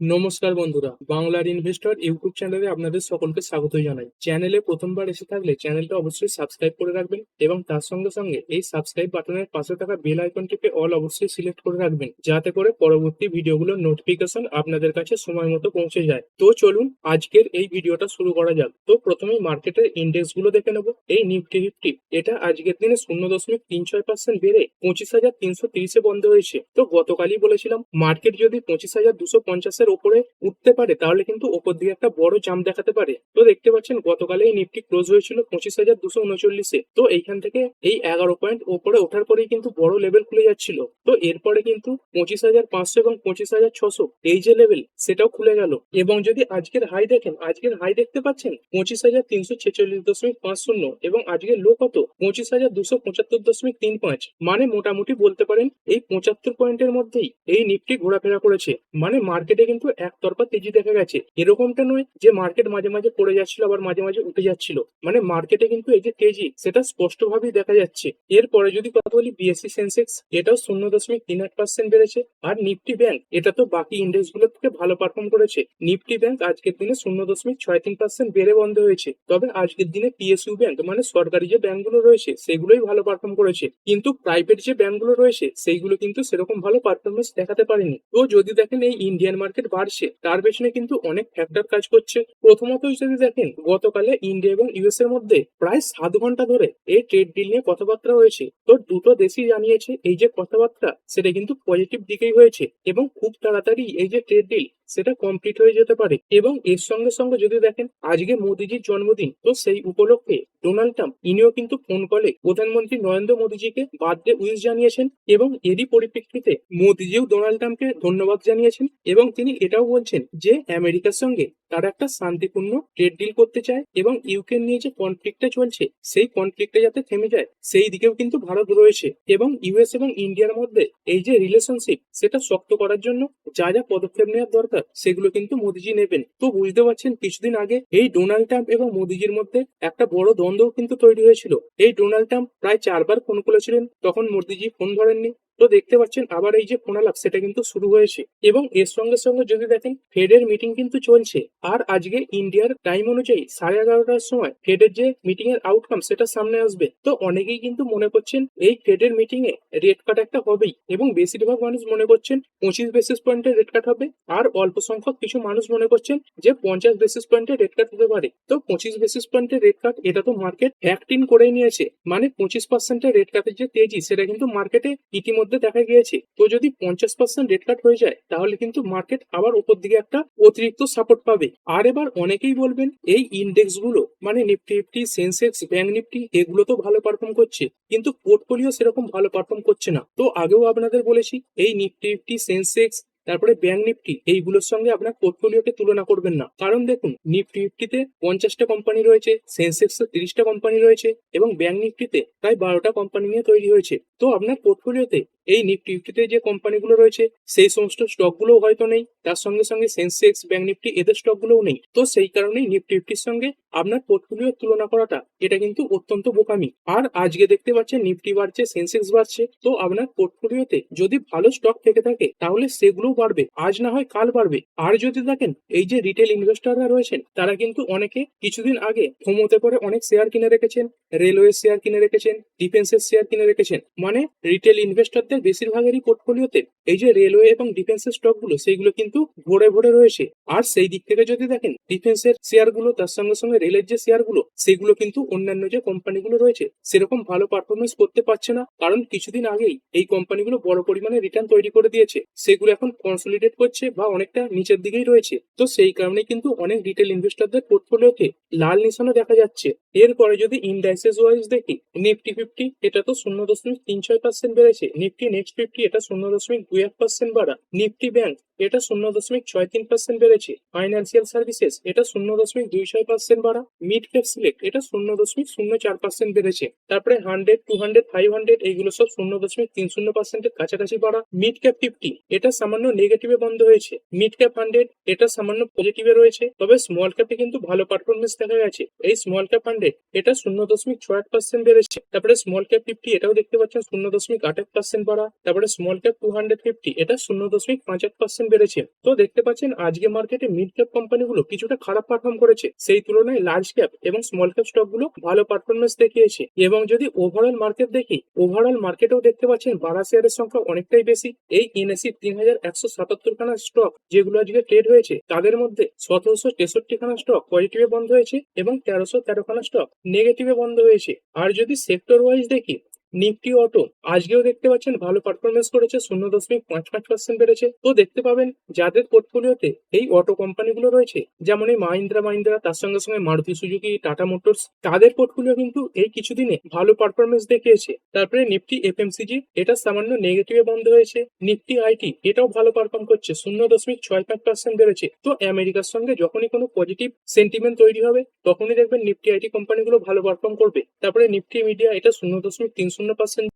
নমস্কার বন্ধুরা, বাংলার ইনভেস্টর ইউটিউব চ্যানেলে আপনাদের সকলকে স্বাগত জানাই। চ্যানেলে প্রথমবার এসে থাকলে চ্যানেলটা অবশ্যই সাবস্ক্রাইব করে রাখবেন এবং তার সঙ্গে সঙ্গে এই সাবস্ক্রাইব বাটনের পাশে থাকা বেল আইকনটিকে অল অবশ্যই সিলেক্ট করে রাখবেন, যাতে করে পরবর্তী ভিডিওগুলোর নোটিফিকেশন আপনাদের কাছে সময় মতো পৌঁছে যায়। তো চলুন আজকের এই ভিডিওটা শুরু করা যাক। তো প্রথমেই মার্কেটের ইন্ডেক্সগুলো দেখে নেব। এই নিফটি ফিফটি এটা আজকের দিনে শূন্য দশমিক তিন ছয় পার্সেন্ট বেড়ে পঁচিশ হাজার তিনশো তিরিশে বন্ধ হয়েছে। তো গতকালই বলেছিলাম মার্কেট যদি পঁচিশ হাজার দুশো পঞ্চাশের উপরে উঠতে পারে, তাহলে কিন্তু ওপর দিকে একটা বড় জাম দেখাতে পারে। তো দেখতে পাচ্ছেন, গতকালে এই নিফটি ক্লোজ হয়েছিল পঁচিশ হাজার দুশো উনচল্লিশে। তো এইখান থেকে এই এগারো পয়েন্ট ওপরে ওঠার পরেই কিন্তু বড় লেভেল খুলে যাচ্ছিল। তো এরপরে কিন্তু পঁচিশ হাজার পাঁচশো এবং পঁচিশ হাজার ছশো, এই যে লেভেল সেটাও খুলে গেল। এবং যদি আজকের হাই দেখেন, আজকের হাই দেখতে পাচ্ছেন, পঁচিশ হাজার তিনশো ছেচল্লিশ দশমিক পাঁচ শূন্য এবং আজকের লো কত? পঁচিশ হাজার দুশো পঁচাত্তর দশমিক তিন পাঁচ। মানে মোটামুটি বলতে পারেন, এই পঁচাত্তর পয়েন্টের মধ্যেই এই নিফটি ঘোরাফেরা করেছে। মানে মার্কেটে কিন্তু একতরফা তেজি দেখা গেছে। এরকমটা নয় যে মার্কেট মাঝে মাঝে পড়ে যাচ্ছিল, আবার মাঝে মাঝে উঠে যাচ্ছিল। মানে মার্কেটে কিন্তু এই যে তেজি, সেটা স্পষ্টভাবেই দেখা যাচ্ছে। এরপরে যদি কথা বলি বিএসসি সেন্সেক্স এটাও শূন্য দশমিক তিন আট পার্সেন্ট বেড়েছে। আর নিফটি ব্যাংক এটা তো বাকি ইন্ডেক্সগুলোর থেকে ভালো পারফর্ম করেছে। নিফটি ব্যাংক আজকের দিনে শূন্য দশমিক ছয় তিন পার্সেন্ট বেড়ে বন্ধ হয়েছে। তবে আজকের দিনে পিএসইউ ব্যাংক মানে সরকারি যে ব্যাংকগুলো রয়েছে, সেগুলোই ভালো পারফর্ম করেছে। কিন্তু প্রাইভেট যে ব্যাংকগুলো রয়েছে, সেইগুলো কিন্তু সেরকম ভালো পারফরমেন্স দেখাতে পারেনি। তো যদি দেখেন এই ইন্ডিয়ান মার্কেট বাড়ছে, তার পেছনে কিন্তু অনেক ফ্যাক্টর কাজ করছে। প্রথমত যদি দেখেন, গতকালে ইন্ডিয়া এবং ইউএস এর মধ্যে প্রায় সাত ঘণ্টা ধরে এই ট্রেড ডিল নিয়ে কথাবার্তা হয়েছে। তো দুটো দেশই জানিয়েছে, এই যে কথাবার্তা, সেটা কিন্তু পজিটিভ দিকেই হয়েছে এবং খুব তাড়াতাড়ি এই যে ট্রেড ডিল সেটা কমপ্লিট হয়ে যেতে পারে। এবং এর সঙ্গে সঙ্গে যদি দেখেন, আজকে মোদিজির জন্মদিন, তো সেই উপলক্ষে ডোনাল্ড ট্রাম্প, ইনিও কিন্তু ফোন কলে প্রধানমন্ত্রী নরেন্দ্র মোদীজিকে বার্থডে উইশ জানিয়েছেন এবং এরই পরিপ্রেক্ষিতে মোদিজিও ডোনাল্ড ট্রাম্পকে ধন্যবাদ জানিয়েছেন এবং তিনি এটাও বলছেন যে আমেরিকার সঙ্গে তারা একটা শান্তিপূর্ণ ট্রেড ডিল করতে চায় এবং ইউক্রেন নিয়ে যে কনফ্লিক্টটা চলছে, সেই কনফ্লিক্টটা যাতে থেমে যায়, সেই দিকেও কিন্তু ভারত রয়েছে। এবং ইউএস এবং ইন্ডিয়ার মধ্যে এই যে রিলেশনশিপ সেটা শক্ত করার জন্য যা যা পদক্ষেপ নেওয়ার দরকার সেগুলো কিন্তু মোদিজি নেবেন। তো বুঝতে পারছেন, কিছুদিন আগে এই ডোনাল্ড ট্রাম্প এবং মোদিজির মধ্যে একটা বড় দ্বন্দ্ব কিন্তু তৈরি হয়েছিল। এই ডোনাল্ড ট্রাম্প প্রায় চারবার ফোন করেছিলেন, তখন মোদিজি ফোন ধরেননি। তো দেখতে পাচ্ছেন, আবার এই যে ফোন আলাপ সেটা কিন্তু শুরু হয়েছে। এবং এর সঙ্গে সঙ্গে যদি দেখেন, ফেডের মিটিং কিন্তু চলছে। আর আজকে ইন্ডিয়ার টাইম অনুযায়ী সাড়ে এগারোটার সময় ফেডের যে মিটিং এর আউটকাম সেটা সামনে আসবে। তো অনেকেই কিন্তু মনে করছেন, এই ফেডের মিটিং এ রেট কাট একটা হবেই। এবং বেশিরভাগ মানুষ মনে করছেন, পঁচিশ বেসিস পয়েন্টের রেট কাট হবে। আর অল্প সংখ্যক কিছু মানুষ মনে করছেন, যে পঞ্চাশ বেসিস পয়েন্টের রেট কাট হতে পারে। তো পঁচিশ বেসিস পয়েন্টের রেট কাট এটা তো মার্কেট ফ্যাক্ট ইন করেই নিয়েছে। মানে পঁচিশ পার্সেন্টের রেট কাটের যে তেজি, সেটা কিন্তু মার্কেটে ইতিমধ্যে দেখা গিয়েছে। তো যদি পঞ্চাশ পার্সেন্ট রেট কাট হয়ে যায়, তাহলে কিন্তু মার্কেট আবার উপর দিকে একটা অতিরিক্ত সাপোর্ট পাবে। আর এবার অনেকেই বলবেন, এই ইন্ডেক্সগুলো মানে Nifty fifty Sensex bank Nifty এগুলো তো ভালো পারফর্ম করছে। কিন্তু পোর্টফোলিও সেরকম ভালো পারফর্ম করছে না। তো আগেও আপনাদের বলেছি, এই নিফটি ফিফটি সেন্সেক্স তারপরে ব্যাংক নিফটি এইগুলোর সঙ্গে আপনার পোর্টফোলিওকে তুলনা করবেন না। কারণ দেখুন নিফটি ফিফটিতে পঞ্চাশটা কোম্পানি রয়েছে সেন্সেক্স তিরিশটা কোম্পানি রয়েছে, এবং ব্যাংক নিফটিতে প্রায় বারোটা কোম্পানি নিয়ে তৈরি হয়েছে। তো আপনার পোর্টফোলিওতে এই নিফটি ফিফটিতে যে কোম্পানিগুলো রয়েছে, সেই সমস্ত স্টকগুলোও হয়তো নেই। তার সঙ্গে সঙ্গে সেন্সেক্স ব্যাংক নিফটি এদের স্টকগুলোও নেই। তো সেই কারণেই নিফটি ফিফটির সঙ্গে আপনার পোর্টফোলিওর তুলনা করাটা, এটা কিন্তু অত্যন্ত বোকামি। আর আজকে দেখতে পাচ্ছেন নিফটি বাড়ছে সেন্সেক্স বাড়ছে। তো আপনার পোর্টফোলিওতে যদি ভালো স্টক থেকে থাকে, তাহলে সেগুলোও বাড়বে। আজ না হয় কাল বাড়বে। আর যদি দেখেন, এই যে রিটেল ইনভেস্টররা রয়েছেন, তারা কিন্তু অনেকে কিছুদিন আগে ফোমোতে করে অনেক শেয়ার কিনে রেখেছেন রেলওয়ে শেয়ার কিনে রেখেছেন ডিফেন্সের শেয়ার কিনে রেখেছেন। মানে রিটেল ইনভেস্টরদের বেশিরভাগেরই পোর্টফোলিওতে এই যে রেলওয়ে এবং ডিফেন্সের স্টকগুলো, সেইগুলো কিন্তু ভরে ভরে রয়েছে। আর সেই দিক থেকে যদি দেখেন ডিফেন্সের শেয়ারগুলো, তার সঙ্গে সঙ্গে রেলের যে শেয়ারগুলো, সেগুলো কিন্তু অন্যান্য যে কোম্পানিগুলো রয়েছে, সেরকম ভালো পারফরমেন্স করতে পারছে না। কারণ কিছুদিন আগেই এই কোম্পানিগুলো বড় পরিমাণে রিটার্ন তৈরি করে দিয়েছে। সেগুলো এখন কনসলিডেট করছে বা অনেকটা নিচের দিকেই রয়েছে। তো সেই কারণে কিন্তু অনেক রিটেল ইনভেস্টরদের পোর্টফোলিওতে লাল নিশানা দেখা যাচ্ছে। এরপরে যদি ইন্ডাইসেস ওয়াইজ দেখি নিফটি ফিফটি এটা তো শূন্য দশমিক তিন ছয় পার্সেন্ট বেড়েছে। নিফটি নেক্সট ফিফটি এটা শূন্য দশমিক দুই এক পার্সেন্ট বাড়া। নিফটি ব্যাংক এটা শূন্য দশমিক ছয় তিন পার্সেন্ট বেড়েছে। ফাইন্যান্সিয়াল সার্ভিসেস এটা শূন্য দশমিক দুই ছয় পার্সেন্ট বাড়া। মিড ক্যাপ সিলেক্ট এটা শূন্য দশমিক শূন্য চার পার্সেন্ট বেড়েছে। তারপরে hundred two hundred five hundred এইগুলো সব শূন্য দশমিক তিন শূন্য পার্সেন্টের কাছাকাছি বাড়া। মিড ক্যাপ ফিফটি এটা সামান্য নেগেটিভে বন্ধ হয়েছে। মিড ক্যাপ হান্ড্রেড এটা সামান্য পজিটিভে রয়েছে। তবে স্মল ক্যাপে কিন্তু ভালো পারফরমেন্স দেখা গেছে। এই স্মল ক্যাপ হান্ড্রেড এটা শূন্য দশমিক ছয় আট পার্সেন্ট বেড়েছে। তারপরে স্মল ক্যাপ ফিফটি এটাও দেখতে পাচ্ছেন শূন্য দশমিক আট এক পার্সেন্ট বাড়া। তারপরে small cap two hundred fifty এটা শূন্য দশমিক পাঁচ এক পার্সেন্ট বেড়েছে। তো দেখতে পাচ্ছেন আজকে মার্কেটে মিড ক্যাপ কোম্পানিগুলো কিছুটা খারাপ পারফর্ম করেছে। সেই তুলনায় লার্জ ক্যাপ এবং স্মল ক্যাপ স্টকগুলো ভালো পারফরমেন্স দেখিয়েছে। এবং যদি ওভারঅল মার্কেট দেখি ওভারঅল মার্কেটেও দেখতে পাচ্ছেন বাড়া শেয়ারের সংখ্যা অনেকটাই বেশি। এই এনএসি তিন হাজার একশো সাতাত্তর খানা স্টক যেগুলো আজকে ট্রেড হয়েছে, তাদের মধ্যে সতেরোশো তেষট্টি খানা স্টক পজিটিভে বন্ধ হয়েছে এবং তেরোশো তেরো খানা স্টক নেগেটিভে বন্ধ হয়েছে। আর যদি সেক্টর ওয়াইজ দেখি নিফটি অটো আজকেও দেখতে পাচ্ছেন ভালো পারফরমেন্স করেছে, শূন্য দশমিক পাঁচ পাঁচ পার্সেন্ট বেড়েছে। তো দেখতে পাবেন যাদের পোর্টফোলিওতে এই অটো কোম্পানিগুলো রয়েছে, যেমন এই মাহিন্দ্রা মাহিন্দ্রা, তার সঙ্গে সঙ্গে মারুতি সুজুকি, টাটা মোটরস, তাদের পোর্টফোলিও কিন্তু এই কিছুদিনে ভালো পারফরমেন্স দেখিয়েছে। তারপরে নিফটি এফএমসিজি, এটা সামান্য নেগেটিভে বন্ধ হয়েছে। নিফটি আইটি, এটাও ভালো পারফর্ম করছে, শূন্য দশমিক ছয় পাঁচ পার্সেন্ট বেড়েছে। তো আমেরিকার সঙ্গে যখনই কোনো পজিটিভ সেন্টিমেন্ট তৈরি হবে, তখনই দেখবেন নিফটি আইটি কোম্পানিগুলো ভালো পারফর্ম করবে। তারপরে নিফটি মিডিয়া, এটা শূন্য দশমিক তিন পার্সেন্ট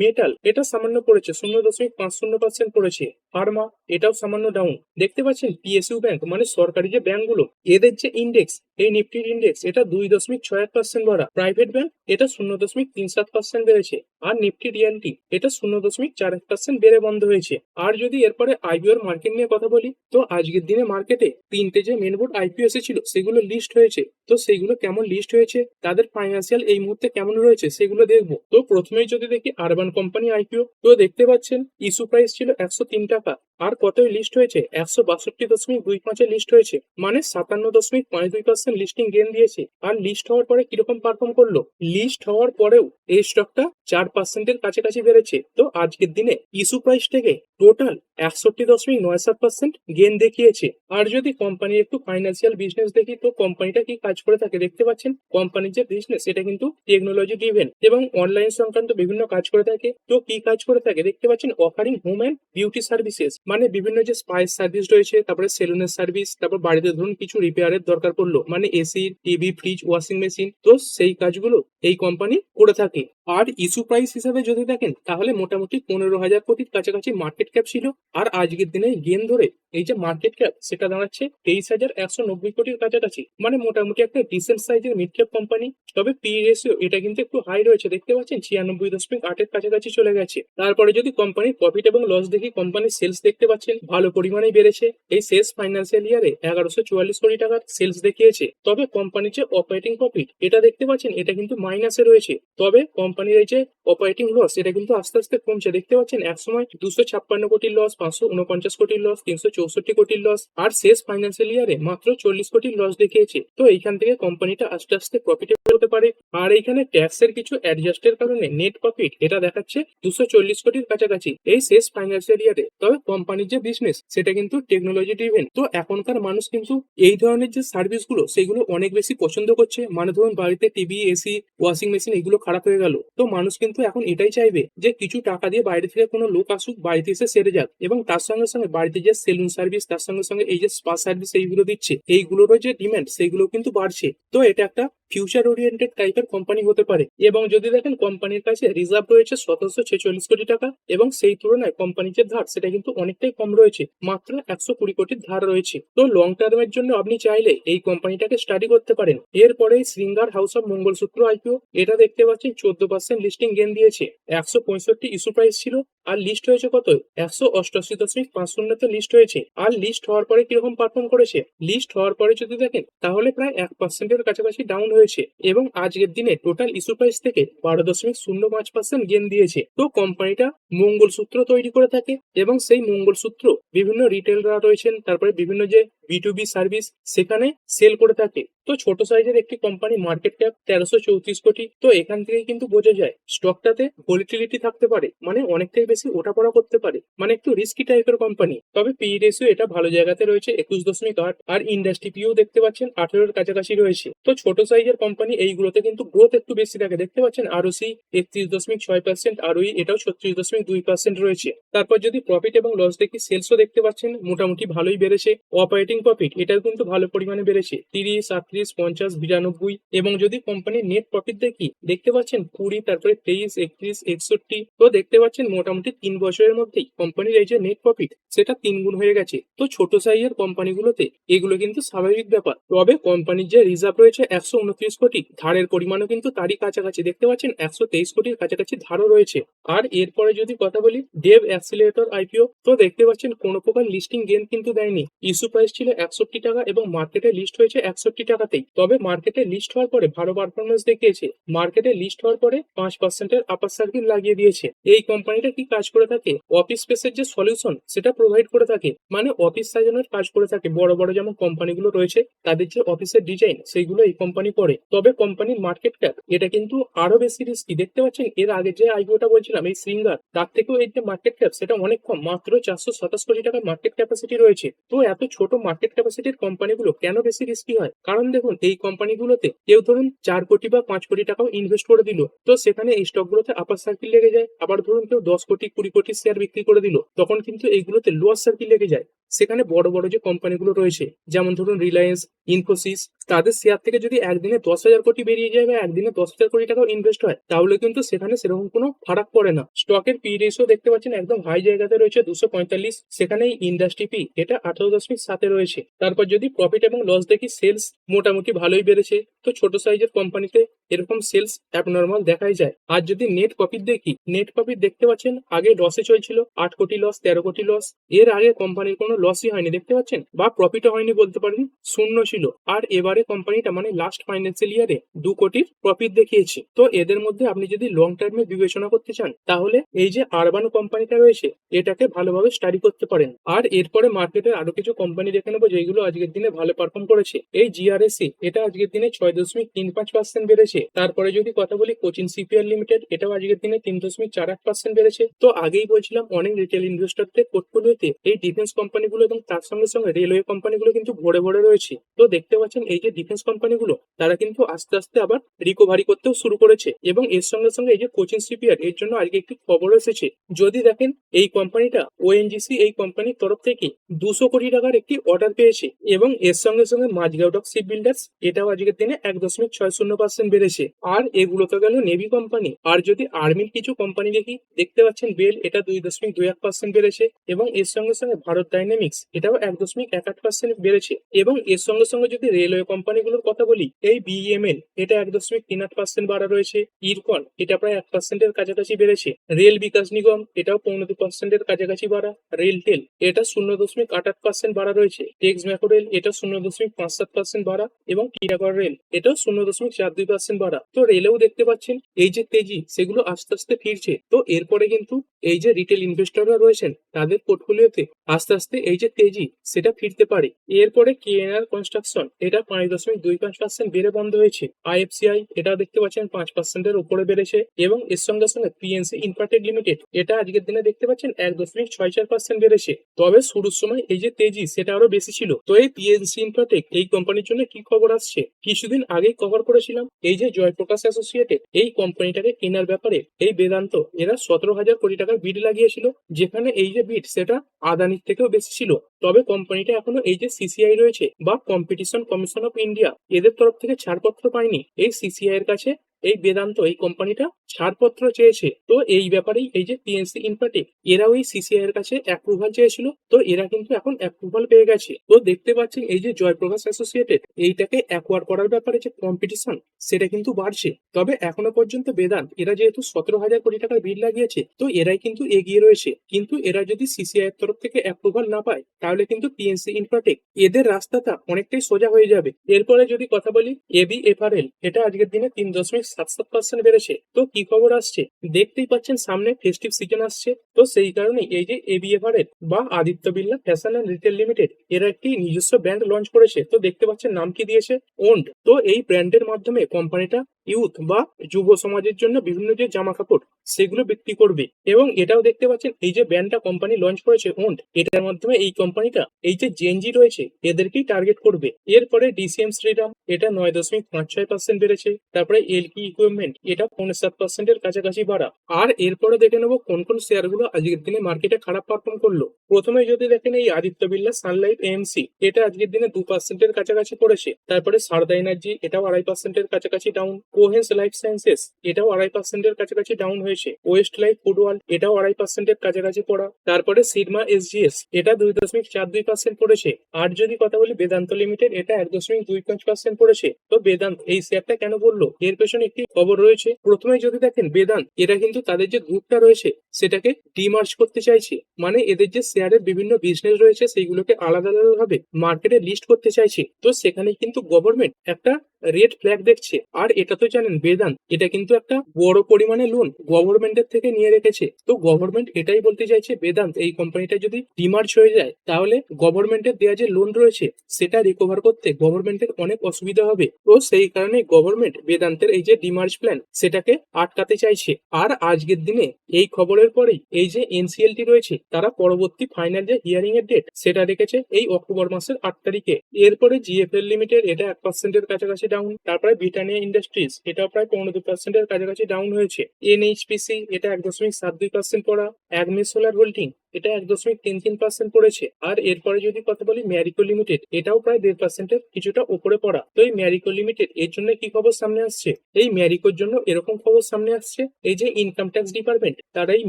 মেটাল এটা সামান্য পড়েছে শূন্য দশমিক পাঁচ শূন্য পার্সেন্ট পড়েছে। ফার্মা, এটাও সামান্য ডাউন দেখতে পাচ্ছেন? পিএসইউ ব্যাংক মানে সরকারি যে ব্যাংকগুলো এদের যে ইন্ডেক্স এই নিফটির ইন্ডেক্স এটা দুই দশমিক ছয় এক পার্সেন্ট বাড়া। প্রাইভেট ব্যাংক এটা শূন্য দশমিক তিন সাত পার্সেন্ট বেড়েছে। আর নিফটি রিয়ালটি এটা শূন্য দশমিক চার এক পার্সেন্ট বেড়ে বন্ধ হয়েছে। আর যদি এরপরে আইপিওর মার্কেট নিয়ে কথা বলি, তো আজকের দিনে মার্কেটে তিনটে যে মেন বোর্ড আইপিও এসেছিল সেগুলো লিস্ট হয়েছে। তো সেগুলো কেমন লিস্ট হয়েছে? তাদের ফাইন্যান্সিয়াল এই মুহূর্তে কেমন রয়েছে? সেগুলো দেখব। তো প্রথমেই যদি দেখি আরবান কোম্পানি আইপিও তো দেখতে পাচ্ছেন ইস্যু প্রাইস ছিল একশো তিন টাকা আর কতই লিস্ট হয়েছে? একশো বাষট্টি দশমিক দুই পাঁচে লিস্ট হয়েছে। মানে সাতান্ন দশমিক পাঁচ দুই পার্সেন্ট লিস্টিং গেন দিয়েছে। আর লিস্ট হওয়ার পরে কীরকম পারফর্ম করল? লিস্ট হওয়ার পরেও এই স্টকটা চার পার্সেন্টের কাছাকাছি বেড়েছে। তো আজকের দিনে ইস্যু প্রাইস থেকে টোটাল একষট্টি দশমিক নয় সাত পার্সেন্ট গেন দেখিয়েছে। আর যদি কোম্পানির একটু ফাইন্যান্সিয়াল বিজনেস দেখি, তো কোম্পানিটা কি কাজ করে থাকে দেখতে পাচ্ছেন? কোম্পানির যে বিজনেস এটা কিন্তু টেকনোলজি ড্রিভেন এবং অনলাইন সংক্রান্ত বিভিন্ন কাজ করে থাকে। তো কি কাজ করে থাকে দেখতে পাচ্ছেন? Offering home and beauty services মানে বিভিন্ন যে স্পাইস সার্ভিস রয়েছে, তারপরে সেলুনের সার্ভিস তারপর বাড়িতে ধরুন কিছু রিপেয়ারের দরকার পড়ল মানে AC TV fridge washing machine তো সেই কাজগুলো এই কোম্পানি করে থাকে। আর ইস্যু প্রাইস হিসাবে যদি দেখেন, তাহলে মোটামুটি পনেরো হাজার কোটির কাছাকাছি মার্কেট ক্যাপ ছিল। আর আজকের দিনে গেন ধরে এই যে মার্কেট ক্যাপ সেটা দাঁড়াচ্ছে তেইশ হাজার একশো নব্বই কোটির কাছাকাছি। মানে মোটামুটি একটা ডিসেন্ট সাইজের মিড ক্যাপ কোম্পানি তবে পি রেশিও এটা কিন্তু একটু হাই রয়েছে, দেখতে পাচ্ছেন ছিয়ানব্বই দশমিক আটের কাছাকাছি চলে গেছে। তারপরে যদি কোম্পানির প্রফিট এবং লস দেখি কোম্পানির সেলস দেখতে পাচ্ছেন, ভালো পরিমাণেই বেড়েছে। এই শেষ ফাইন্যান্সিয়াল ইয়ারে এগারোশো চুয়াল্লিশ কোটি টাকার সেলস দেখিয়েছে। তবে কোম্পানির যে অপারেটিং প্রফিট এটা দেখতে পাচ্ছেন, এটা কিন্তু মাইনাসে রয়েছে। তবে কোম্পানির এই যে অপারেটিং লস এটা কিন্তু আস্তে আস্তে কমছে। দেখতে পাচ্ছেন এক সময় দুশো ছাপ্পান্ন কোটির লস পাঁচশো উনপঞ্চাশ কোটির লস তিনশো চৌষট্টি কোটির লস আর শেষ ফাইন্যান্সিয়াল ইয়ারে মাত্র চল্লিশ কোটির লস দেখিয়েছে। তো এইখান থেকে কোম্পানিটা আস্তে আস্তে প্রফিটেবল হতে পারে। আর এইখানে ট্যাক্সের কিছু অ্যাডজাস্টের কারণে নেট প্রফিট এটা দেখাচ্ছে দুশো চল্লিশ কোটির কাছাকাছি। এই শেষ ফাইন্যান্সিয়াল ইয়ারে তবে কোম্পানির যে বিজনেস সেটা কিন্তু টেকনোলজি ড্রিভেন তো এখনকার মানুষ কিন্তু এই ধরনের যে সার্ভিসগুলো, সেগুলো অনেক বেশি পছন্দ করছে। মানে ধরুন বাড়িতে টিভি এসি ওয়াশিং মেশিন এগুলো খারাপ হয়ে গেল। তো মানুষ কিন্তু এখন এটাই চাইবে যে কিছু টাকা দিয়ে বাইরে থেকে কোনো লোক আসুক, বাড়িতে এসে সেরে যাক। এবং তার সঙ্গে সঙ্গে বাড়িতে যে সেলুন সার্ভিস তার সঙ্গে সঙ্গে এই যে স্পা সার্ভিস এইগুলো দিচ্ছে, এইগুলোরও যে ডিমান্ড সেইগুলো কিন্তু বাড়ছে। তো এটা একটা ফিউচার ওরিয়েন্টেড টাইপের কোম্পানি হতে পারে। এবং যদি দেখেন কোম্পানির কাছে রিজার্ভ রয়েছে সতেরোশো ছেচল্লিশ কোটি টাকা, এবং সেই তুলনায় কোম্পানির যে ধার, সেটা কিন্তু অনেকটাই কম রয়েছে। মাত্র একশো কুড়ি কোটির ধার রয়েছে। তো লং টার্মের জন্য আপনি চাইলে এই কোম্পানিটাকে স্টাডি করতে পারেন। এরপরে Shringar House of Mangalsutra IPO এটা দেখতে পাচ্ছেন চোদ্দ পার্সেন্ট লিস্টিং গেন দিয়েছে। একশো পঁয়ষট্টি ইস্যু প্রাইস ছিল, আর লিস্ট হয়েছে কত? একশো অষ্টআশি দশমিক পাঁচ শূন্যতে লিস্ট হয়েছে। আর লিস্ট হওয়ার পরে কীরকম পারফর্ম করেছে? লিস্ট হওয়ার পরে যদি দেখেন, তাহলে প্রায় এক পার্সেন্টের কাছাকাছি ডাউন হয়েছে। এবং আজকের দিনে টোটাল ইস্যু প্রাইস থেকে বারো দশমিক শূন্য পাঁচ পার্সেন্ট গেন দিয়েছে। তো কোম্পানিটা মঙ্গলসূত্র তৈরি করে থাকে এবং সেই মঙ্গলসূত্র বিভিন্ন রিটেলরা রয়েছেন, তারপরে বিভিন্ন যে বিটুবি সার্ভিস সেখানে সেল করে থাকে। তো ছোট সাইজের একটি কোম্পানি মার্কেট ক্যাপ তেরোশো চৌত্রিশ কোটি। তো এখান থেকে কিন্তু বোঝা যায় স্টকটাতে ভলিটিলিটি থাকতে পারে। মানে অনেকটাই বেশি ওঠাপড়া করতে পারে। মানে একটু রিস্কি টাইপের কোম্পানি তবে পি রেশিও এটা ভালো জায়গাতে রয়েছে, একুশ দশমিক আট। আর ইন্ডাস্ট্রি পিও দেখতে পাচ্ছেন, আঠেরোর কাছাকাছি রয়েছে। তো ছোট সাইজের কোম্পানি এইগুলোতে কিন্তু গ্রোথ একটু বেশি থাকে। দেখতে পাচ্ছেন আরও সি একত্রিশ দশমিক ছয় পার্সেন্ট আরওই এটাও ছত্রিশ দশমিক দুই পার্সেন্ট রয়েছে। তারপর যদি প্রফিট এবং লস দেখি সেলসও দেখতে পাচ্ছেন, মোটামুটি ভালোই বেড়েছে। অপারেটিং প্রফিট এটাও কিন্তু ভালো পরিমাণে বেড়েছে। তিরিশ, আটত্রিশ, পঞ্চাশ, বিরানব্বই এবং যদি কোম্পানির নেট প্রফিট দেখি, দেখতে পাচ্ছেন কুড়ি, তারপরে তেইশ, একত্রিশ, একষট্টি, তো দেখতে পাচ্ছেন মোটামুটি তিন বছরের মধ্যেই কোম্পানির এই যে নেট প্রফিট সেটা তিন গুণ হয়ে গেছে। তো ছোট সাইজের কোম্পানিগুলোতে এগুলো কিন্তু স্বাভাবিক ব্যাপার। তবে কোম্পানির যে রিজার্ভ রয়েছে একশো উনত্রিশ কোটি, ধারের পরিমাণও কিন্তু তারই কাছাকাছি। দেখতে পাচ্ছেন একশো তেইশ কোটির কাছাকাছি ধারও রয়েছে। আর এরপরে যদি কথা বলি ডেভ অ্যাক্সিলেটর আইপিও তো দেখতে পাচ্ছেন কোনো প্রকার লিস্টিং গেন কিন্তু দেয়নি। ইস্যু প্রাইস ছিল একষট্টি টাকা এবং মার্কেটে লিস্ট হয়েছে একষট্টি টাকাতেই। তবে মার্কেটে লিস্ট হওয়ার পরে ভালো পারফরমেন্স দেখিয়েছে। মার্কেটে লিস্ট হওয়ার পরে পাঁচ পার্সেন্টের আপার সার্কিট লাগিয়ে দিয়েছে। এই কোম্পানিটা কি কাজ করে থাকে? অফিস স্পেসের যে সলিউশন সেটা প্রোভাইড করে থাকে। মানে অফিস সাজানোর কাজ করে থাকে। বড় বড় যেমন কোম্পানিগুলো রয়েছে, তাদের যে অফিসের ডিজাইন সেইগুলো এই কোম্পানি করে। তবে কোম্পানির মার্কেট ক্যাপ এটা কিন্তু আরও বেশি রিস্কি দেখতে পাচ্ছেন, এর আগে যে আইপিওটা বলছিলাম, এই সিঙ্গার তার থেকেও এই যে মার্কেট ক্যাপ সেটা অনেক কম। মাত্র চারশো সাতাশ কোটি টাকার মার্কেট ক্যাপাসিটি রয়েছে। তো এত ছোট মার্কেট ক্যাপাসিটির কোম্পানিগুলো কেন বেশি রিস্কি হয়? কারণ দেখুন, এই কোম্পানিগুলোতে কেউ ধরুন চার কোটি বা পাঁচ কোটি টাকাও ইনভেস্ট করে দিল। তো সেখানে এই স্টকগুলোতে আপার সার্কিল লেগে যায়, আবার ধরুন কেউ দশ কোটি, কুড়ি কোটি শেয়ার বিক্রি করে দিল, তখন কিন্তু এইগুলোতে লোয়ার সার্কিল লেগে যায়। সেখানে বড় বড় যে কোম্পানিগুলো রয়েছে, যেমন ধরুন রিলায়েন্স ইনফোসিস তাদের শেয়ার থেকে যদি একদিনে দশ হাজার কোটি বেরিয়ে যায় বা একদিনে দশ হাজার কোটি টাকাও ইনভেস্ট হয়, তাহলে কিন্তু সেখানে সেরকম কোনো ফারাক পড়ে না। স্টকের পি রেশিও দেখতে পাচ্ছেন, একদম হাই জায়গাতে রয়েছে দুশো পঁয়তাল্লিশ, সেখানে ইন্ডাস্ট্রি পি এটা আঠারো দশমিক সাথে রয়েছে। তারপর যদি প্রফিট এবং লস দেখি সেলস মোটামুটি ভালোই বেড়েছে। তো ছোট সাইজের কোম্পানিতে এরকম সেলস অ্যাবনর্মাল দেখাই যায়। আর যদি নেট প্রফিট দেখি নেট প্রফিট দেখতে পাচ্ছেন, আগে লসে চলছিল, আট কোটি লস তেরো কোটি লস এর আগে কোম্পানির কোনো লসই হয়নি, দেখতে পাচ্ছেন? বা প্রফিটও হয়নি বলতে পারেন, শূন্য ছিল। আর এবারে কোম্পানিটা মানে লাস্ট ফাইন্যান্সিয়াল ইয়ারে দু কোটির প্রফিট দেখিয়েছে। তো এদের মধ্যে আপনি যদি লং টার্মে বিবেচনা করতে চান, তাহলে এই যে আরবান কোম্পানিটা রয়েছে, এটাকে ভালোভাবে স্টাডি করতে পারেন। আর এরপরে মার্কেটের আরও কিছু কোম্পানি দেখে নেব যেগুলো আজকের দিনে ভালো পারফর্ম করেছে। এই জিআরএসি এটা আজকের দিনে ছয় দশমিক তিন পাঁচ পার্সেন্ট বেড়েছে। তারপরে যদি কথা বলি কোচিন সিপিআর লিমিটেড এটাও আজকের দিনে তিন দশমিক চার আট পার্সেন্ট বেড়েছে। তো আগেই বলছিলাম, অনেক রিটেল ইনভেস্টরদের পোর্টফোলিওতে এই ডিফেন্স কোম্পানিগুলো এবং তার সঙ্গে সঙ্গে রেলওয়ে কোম্পানিগুলো কিন্তু ভরে ভরে রয়েছে। তো দেখতে পাচ্ছেন, এই যে ডিফেন্স কোম্পানিগুলো তারা কিন্তু আস্তে আস্তে আবার রিকভারি করতেও শুরু করেছে এবং এর সঙ্গে সঙ্গে এই যে কোচিং সিপিআর এর জন্য আজকে একটি খবর এসেছে। যদি দেখেন, এই কোম্পানিটা ওএনজিসি এই কোম্পানির তরফ থেকে দুশো কোটি টাকার একটি অর্ডার পেয়েছে এবং এর সঙ্গে সঙ্গে মাঝগাঁও ডক শিপ বিল্ডার্স, এটাও আজকের দিনে এক দশমিক ছয় শূন্য পার্সেন্ট বেড়েছে। আর এগুলো তো গেল নেভি কোম্পানি আর যদি আর্মির কিছু কোম্পানি দেখি, দেখতে পাচ্ছেন বেল, এটা দুই দশমিক দুই এক পার্সেন্ট বেড়েছে এবং এর সঙ্গে সঙ্গে ভারত ডাইনামিক্স এটাও এক দশমিক এক আট পার্সেন্ট বেড়েছে। এবং এর সঙ্গে সঙ্গে যদি রেলওয়ে কোম্পানিগুলোর কথা বলি, এই বিএমএল এটা এক দশমিক তিন আট পার্সেন্ট বাড়া রয়েছে। ইরকন, এটা প্রায় এক পার্সেন্টের কাছাকাছি বেড়েছে। রেল বিকাশ নিগম, এটাও পৌনে দু পার্সেন্টের কাছাকাছি বাড়া। রেল টেল এটা শূন্য দশমিক আট আট পার্সেন্ট বাড়া রয়েছে। টেক্স ম্যাকো রেল এটা শূন্য দশমিক পাঁচ সাত পার্সেন্ট বাড়া, এবং টিরাগড় রেল এটাও শূন্য দশমিক চার দুই পার্সেন্ট বাড়া। তো রেলেও দেখতে পাচ্ছেন, এই যে তেজি, সেগুলো আস্তে আস্তে ফিরছে। তো এরপরে কিন্তু এই যে রিটেল ইনভেস্টররা রয়েছেন, তাদের পোর্টফোলিওতে আস্তে আস্তে এই যে তেজি, সেটা ফিরতে পারে। এরপরে কেএনআর কনস্ট্রাকশন এটা পাঁচ দশমিক দুই পাঁচ পার্সেন্ট বেড়ে বন্ধ হয়েছে। আইএফসিআই এটা দেখতে পাচ্ছেন, পাঁচ পার্সেন্টের উপরে বেড়েছে, এবং এর সঙ্গে সঙ্গে পিএনসি ইনফাটেক লিমিটেড এটা আজকের দিনে দেখতে পাচ্ছেন, এক দশমিক ছয় চার পার্সেন্ট বেড়েছে। তবে শুরুর সময় এই যে তেজি, সেটা আরও বেশি ছিল তো এই পিএনসি ইনফাটেক এই কোম্পানির জন্য কি খবর আসছে? কিছুদিন আগেই কভার করেছিলাম। এই যে জয়প্রকাশ অ্যাসোসিয়েটেড এই কোম্পানিটাকে কেনার ব্যাপারে এই বেদান্ত, এরা সতেরো হাজার কোটি টাকার বিড লাগিয়েছিল, যেখানে এই যে বিড সেটা আদানির থেকেও বেশি ছিল। তবে কোম্পানিটা এখনও এই যে সিসিআই রয়েছে, বা কম্পিটিশন কমিশন অফ ইন্ডিয়া এদের তরফ থেকে ছাড়পত্র পায়নি। এই সিসিআই এর কাছে এই বেদান্ত, এই কোম্পানিটা ছাড়পত্র চেয়েছে। তো এই ব্যাপারেই এই যে পিএনসি ইনফাটেক এরাও এই সিসিআই এর কাছে অ্যাপ্রুভাল চেয়েছিল। তো এরা কিন্তু এখন অ্যাপ্রুভাল পেয়ে গেছে। তো দেখতে পাচ্ছেন এই যে জয়প্রকাশ অ্যাসোসিয়েটেড এইটাকে অ্যাকোয়ার করার ব্যাপারে যে কম্পিটিশন সেটা কিন্তু বাড়ছে। তবে এখনও পর্যন্ত বেদান্ত, এরা যেহেতু সতেরো হাজার কোটি টাকার বিল লাগিয়েছে, তো এরাই কিন্তু এগিয়ে রয়েছে। কিন্তু এরা যদি সিসিআই এর তরফ থেকে অ্যাপ্রুভাল না পায়, তাহলে কিন্তু পিএনসি ইনফাটেক এদের রাস্তাটা অনেকটাই সোজা হয়ে যাবে। এরপরে যদি কথা বলি এবি এফআরএল এটা আজকের দিনে তিন দশমিক সাত পার্সেন্ট বেড়েছে। তো কি খবর আসছে? দেখতেই পাচ্ছেন সামনে ফেস্টিভ সিজন আসছে। তো সেই কারণে এই যে এবিএফআরের বা আদিত্য বিল্লা ফ্যাশন অ্যান্ড রিটেল লিমিটেড এরা একটি নিজস্ব ব্র্যান্ড লঞ্চ করেছে। তো দেখতে পাচ্ছেন নাম কি দিয়েছে? ওন্ড তো এই ব্র্যান্ডের মাধ্যমে কোম্পানিটা ইউথ বা যুব সমাজের জন্য বিভিন্ন যে জামা কাপড় সেগুলো বিক্রি করবে। এবং এটাও দেখতে পাচ্ছেন, এই যে ব্যান্ডটা কোম্পানি লঞ্চ করেছে ওন্ড এটার মাধ্যমে এই কোম্পানিটা এই যে জেনজি রয়েছে, এদেরকেই টার্গেট করবে। এরপরে ডিসিএম শ্রীরাম এটা নয় দশমিক পাঁচ ছয় পার্সেন্ট বেড়েছে। তারপরে এলকি ইকুইপমেন্ট এটা পৌনে সাত পার্সেন্টের কাছাকাছি বাড়া। আর এরপরে দেখে নেব কোন কোন শেয়ারগুলো আজকের দিনে মার্কেটে খারাপ পারফর্ম করল। প্রথমে যদি দেখেন এই আদিত্য বিল্লা সানলাইট এএমসি এটা আজকের দিনে দু পার্সেন্টের কাছাকাছি পড়েছে তারপরে সারদা এনার্জি এটাও আড়াই পার্সেন্টের কাছাকাছি ডাউন কোহেন্স লাইফ সায়েন্সেস এটাও আড়াই পার্সেন্টের কাছাকাছি ডাউন হয়েছে। ওয়েস্ট লাইফ ফুডওয়াল এটাও আড়াই পার্সেন্টের কাছাকাছি পড়া। তারপরে সিডমা এসজিএস এটা দুই দশমিক চার দুই পার্সেন্ট পড়েছে। আর যদি কথা বলি বেদান্ত লিমিটেড এটা এক দশমিক দুই পাঁচ পার্সেন্ট পড়েছে। তো বেদান্ত এই শেয়ারটা কেন বলল? এর পেছনে একটি খবর রয়েছে। প্রথমে যদি দেখেন বেদান্ত এরা কিন্তু তাদের যে গ্রুপটা রয়েছে, সেটাকে ডিমার্জ করতে চাইছে। মানে এদের যে শেয়ারের বিভিন্ন বিজনেস রয়েছে, সেইগুলোকে আলাদা আলাদা ভাবে মার্কেটে লিস্ট করতে চাইছে। তো সেখানে কিন্তু গভর্নমেন্ট একটা রেড ফ্ল্যাগ দেখছে। আর এটা তো জানেন, বেদান্ত, এটা কিন্তু একটা বড় পরিমাণে লোন গভর্নমেন্টের থেকে নিয়ে রেখেছে। তো গভর্নমেন্ট এটাই বলতে চাইছে, বেদান্ত, এই কোম্পানিটা যদি ডিমার্জ হয়ে যায়, তাহলে গভর্নমেন্টের দেওয়া যে লোন রয়েছে, সেটা রিকভার করতে গভর্নমেন্টের অনেক অসুবিধা হবে। তো সেই কারণে গভর্নমেন্ট বেদান্তের এই যে ডিমার্জ প্ল্যান সেটাকে আটকাতে চাইছে। আর আজকের দিনে এই খবরের পরেই এই যে এনসিএলটি রয়েছে, তারা পরবর্তী ফাইনাল যে হিয়ারিং এর ডেট সেটা রেখেছে এই অক্টোবর মাসের আট তারিখে। এরপরে জিএফএল লিমিটেড এটা এক পার্সেন্টের কাছাকাছি ডাউন তারপরে ব্রিটানিয়া ইন্ডাস্ট্রিজ এটাও প্রায় পনেরো দু পার্সেন্টের কাছাকাছি ডাউন হয়েছে। এনএইচপিসি এটা এক দশমিক সাত দুই পার্সেন্ট পড়া। অ্যাগমি সোলার হোল্ডিং এটা এক দশমিক তিন তিন পার্সেন্ট পড়েছে। আর এরপরে যদি কথা বলি ম্যারিকো লিমিটেড এটাও প্রায় দেড় পার্সেন্টের কিছুটা উপরে পড়া। তো এই ম্যারিকো লিমিটেড এর জন্য কি খবর সামনে আসছে? এই ম্যারিকোর জন্য এরকম খবর সামনে আসছে, এই যে ইনকাম ট্যাক্স ডিপার্টমেন্ট তারা এই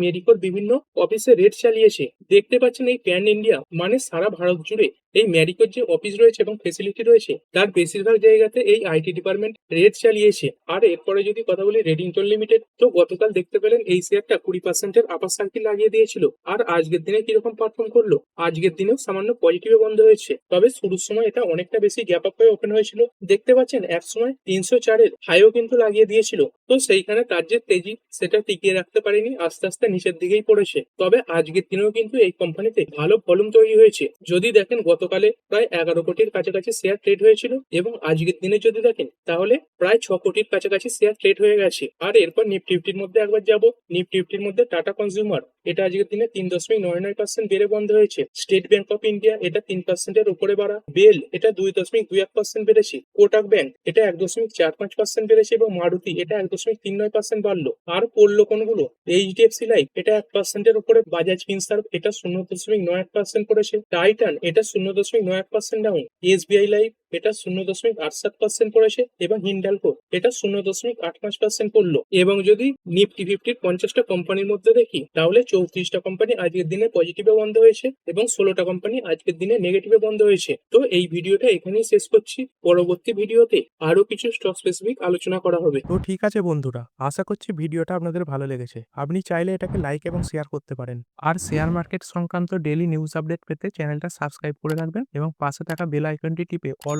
মেরিকোর বিভিন্ন অফিসে রেড চালিয়েছে। দেখতে পাচ্ছেন এই প্যান ইন্ডিয়া মানে সারা ভারত জুড়ে এই ম্যারিকোর যে অফিস রয়েছে এবং ফেসিলিটি রয়েছে, তার বেশিরভাগ জায়গাতে এই আইটি ডিপার্টমেন্ট রেড চালিয়েছে। আর এরপরে যদি কথা বলি রেডিংটন লিমিটেড তো গতকাল দেখতে পেলেন এই শেয়ারটা কুড়ি পার্সেন্টের আপার সার্কিল লাগিয়ে দিয়েছিল। আর আজকের দিনে কীরকম পারফর্ম করল? আজকের দিনেও সামান্য পজিটিভে বন্ধ হয়েছে। তবে শুরুর সময় এটা অনেকটা বেশি গ্যাপ আপ হয়ে ওপেন হয়েছিল। দেখতে পাচ্ছেন, এক সময় তিনশো চারের হাইও কিন্তু লাগিয়ে দিয়েছিল। তো সেইখানে তার যে তেজি, সেটা টিকিয়ে রাখতে পারেনি, আস্তে আস্তে নিচের দিকেই পড়েছে। তবে আজকের দিনেও কিন্তু এই কোম্পানিতে ভালো ভলিউম তৈরি হয়েছে। যদি দেখেন, গতকালে প্রায় এগারো কোটির কাছাকাছি শেয়ার ট্রেড হয়েছিল এবং আজকের দিনে যদি দেখেন, তাহলে প্রায় ছ কোটির কাছাকাছি শেয়ার ট্রেড হয়ে গেছে। আর এরপর নিফটি ফিফটির মধ্যে একবার যাব। নিফটি ফিফটির মধ্যে টাটা কনজিউমার এটা আজকের দিনে তিন দশমিক নয় নয় পার্সেন্ট বেড়ে বন্ধ হয়েছে। স্টেট ব্যাংক অফ ইন্ডিয়া এটা তিন পার্সেন্টের উপরে বাড়া। বেল এটা দুই দশমিক দুই এক পার্সেন্ট বেড়েছে। কোটাক ব্যাংক এটা এক দশমিক চার পাঁচ পার্সেন্ট বেড়েছে এবং মারুতি এটা এক দশমিক তিন নয় পার্সেন্ট বাড়লো। আর পড়ল কোনগুলো এইচডিএফসি লাইফ এটা এক পার্সেন্টের উপরে বাজাজ ফিনসার্ভ এটা শূন্য দশমিক নয় এক পার্সেন্ট পড়েছে টাইটান এটা শূন্য দশমিক নয় এক পার্সেন্ট ডাউন এসবিআই লাইফ এটা শূন্য দশমিক আট সাত পার্সেন্ট পড়েছে এবং হিন্ডালকো এটা শূন্য দশমিক আট পাঁচ পার্সেন্ট পড়ল। এবং যদি নিফটি ফিফটির পঞ্চাশটা কোম্পানির মধ্যে দেখি, তাহলে চৌত্রিশটা কোম্পানি আজকের দিনে পজিটিভে বন্ধ হয়েছে এবং ষোলোটা কোম্পানি আজকের দিনে নেগেটিভে বন্ধ হয়েছে। তো এই ভিডিওটা এখানেই শেষ করছি। পরবর্তী ভিডিওতে আরও কিছু স্টক স্পেসিফিক আলোচনা করা হবে। তো ঠিক আছে বন্ধুরা, আশা করছি ভিডিওটা আপনাদের ভালো লেগেছে। আপনি চাইলে এটাকে লাইক এবং শেয়ার করতে পারেন। আর শেয়ার মার্কেট সংক্রান্ত ডেলি নিউজ আপডেট পেতে চ্যানেলটা সাবস্ক্রাইব করে রাখবেন এবং পাশে থাকা বেল আইকনটি টিপে অল